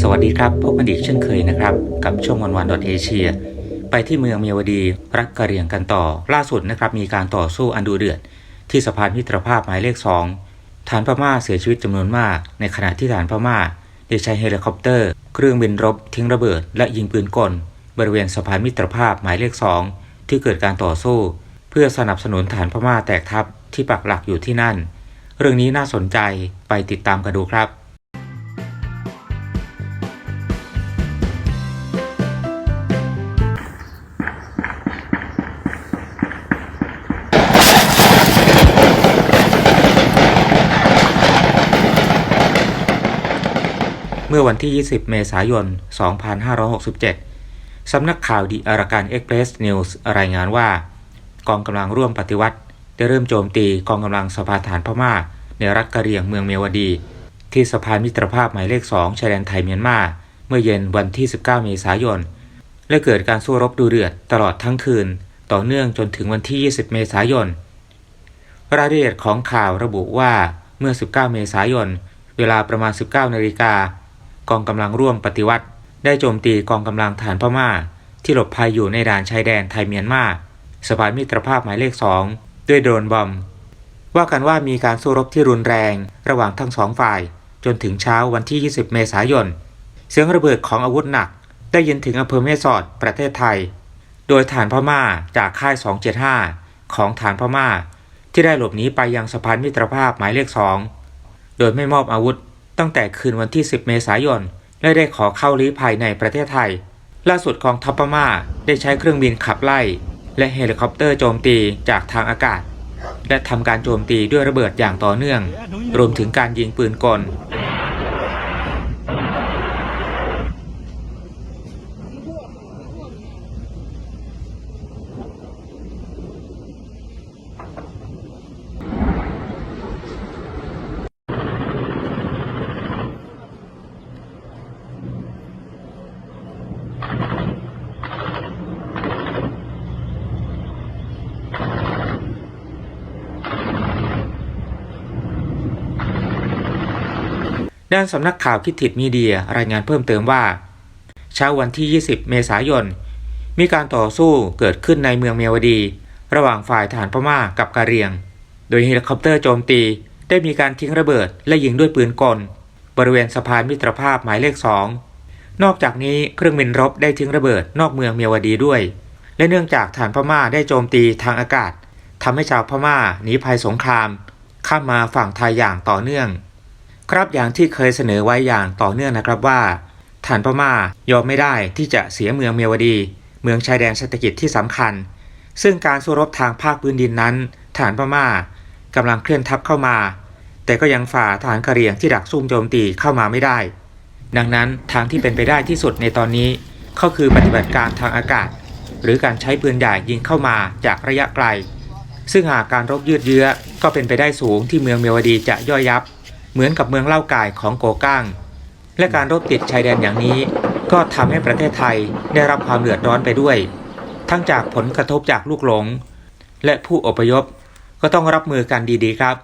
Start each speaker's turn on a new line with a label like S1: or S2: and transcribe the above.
S1: สวัสดีครับพบกันอีกเช่นเคยนะครับ กับช่วงวันวันดอทเอเชียไปที่เมืองเมียวดีรัฐกะเหรี่ยงกันต่อ ล่าสุดนะครับมีการต่อสู้อันดูเดือด ที่สะพานมิตรภาพหมายเลขสองฐานพม่าเสียชีวิตจำนวนมาก ในขณะที่ฐานพม่าได้ใช้เฮลิคอปเตอร์ เครื่องบินรบ ทิ้งระเบิด และยิงปืนกล บริเวณสะพานมิตรภาพหมายเลขสองที่เกิดการต่อสู้ เพื่อสนับสนุนฐานพม่าแตกทัพที่ปักหลักอยู่ที่นั่น เรื่องนี้น่าสนใจไปติดตามกันดูครับ มื่อวันที่ 20 เมษายน 2567 สำนักข่าวดีอาราการเอ็กเพรสนิวส์รายงานว่า กองกำลังร่วมปฏิวัติ ได้เริ่มโจมตีกองกำลังสภาฐานพม่า ในรัฐกะเหรี่ยงเมืองเมียวดี ที่สะพานมิตรภาพหมายเลข 2ชายแดนไทยเมียนมา เมื่อเย็นวันที่ 19 เมษายน และเกิดการสู้รบดูเดือดตลอดทั้งคืน ต่อเนื่องจนถึงวันที่ 20 เมษายนรายละเอียดของข่าวระบุว่าเมื่อ 19 เมษายน เวลาประมาณ 19 นาฬิกา กองกำลังร่วมปฏิวัติ ได้โจมตีกองกำลังฐานพม่า ที่หลบภัยอยู่ในด่านชายแดนไทยเมียนมาสะพานมิตรภาพหมายเลข2ด้วยโดรนบอมว่ากันว่ามีการสู้รบที่รุนแรงระหว่างทั้งสองฝ่าย จนถึงเช้าวันที่ 20 เมษายน เสียงระเบิดของอาวุธหนัก ได้ยินถึงอำเภอแม่สอดประเทศไทย โดยฐานพม่าจากค่าย 275 ของฐานพม่า ที่ได้หลบหนีไปยังสะพานมิตรภาพหมายเลข2โดยไม่มอบอาวุธ ตั้งแต่คืนวันที่ 10 เมษายนและได้ขอเข้าลี้ภัยในประเทศไทย ล่าสุดกองทัพพม่าได้ใช้เครื่องบินขับไล่ และเฮลิคอปเตอร์โจมตีจากทางอากาศ และทำการโจมตีด้วยระเบิดอย่างต่อเนื่อง รวมถึงการยิงปืนกล ด้านสำนักข่าวคิดถิดมีเดียรายงานเพิ่มเติมว่า เช้าวันที่ 20 เมษายน มีการต่อสู้เกิดขึ้นในเมืองเมียวดี ระหว่างฝ่ายทหารพม่ากับกะเรียง โดยเฮลิคอปเตอร์โจมตีได้มีการทิ้งระเบิดและยิงด้วยปืนกล บริเวณสะพานมิตรภาพหมายเลขสองนอกจากนี้เครื่องบินรบได้ทิ้งระเบิดนอกเมืองเมียวดีด้วย และเนื่องจากฐานพม่าได้โจมตีทางอากาศทำให้ชาวพม่าหนีภัยสงคราม ข้ามมาฝั่งไทยอย่างต่อเนื่อง ครับอย่างที่เคยเสนอไว้อย่างต่อเนื่องนะครับว่าฐานพม่ายอมไม่ได้ที่จะเสียเมืองเมียวดี เมืองชายแดนเศรษฐกิจที่สำคัญ ซึ่งการสู้รบทางภาคพื้นดินนั้นฐานพม่ากำลังเคลื่อนทัพเข้ามา แต่ก็ยังฝ่าฐานกะเหรี่ยงที่ดักซุ่มโจมตีเข้ามาไม่ได้ ดังนั้นทางที่เป็นไปได้ที่สุดในตอนนี้ก็คือปฏิบัติการทางอากาศ หรือการใช้ปืนใหญ่ยิงเข้ามาจากระยะไกล ซึ่งหากการรบยืดเยื้อก็เป็นไปได้สูงที่เมืองเมียวดีจะย่อยยับ เหมือนกับเมืองเล่ากายของโกก้าง และการรบติดชายแดนอย่างนี้ ก็ทำให้ประเทศไทยได้รับความเดือดร้อนไปด้วย ทั้งจากผลกระทบจากลูกหลง และผู้อพยพก็ต้องรับมือกันดีๆครับ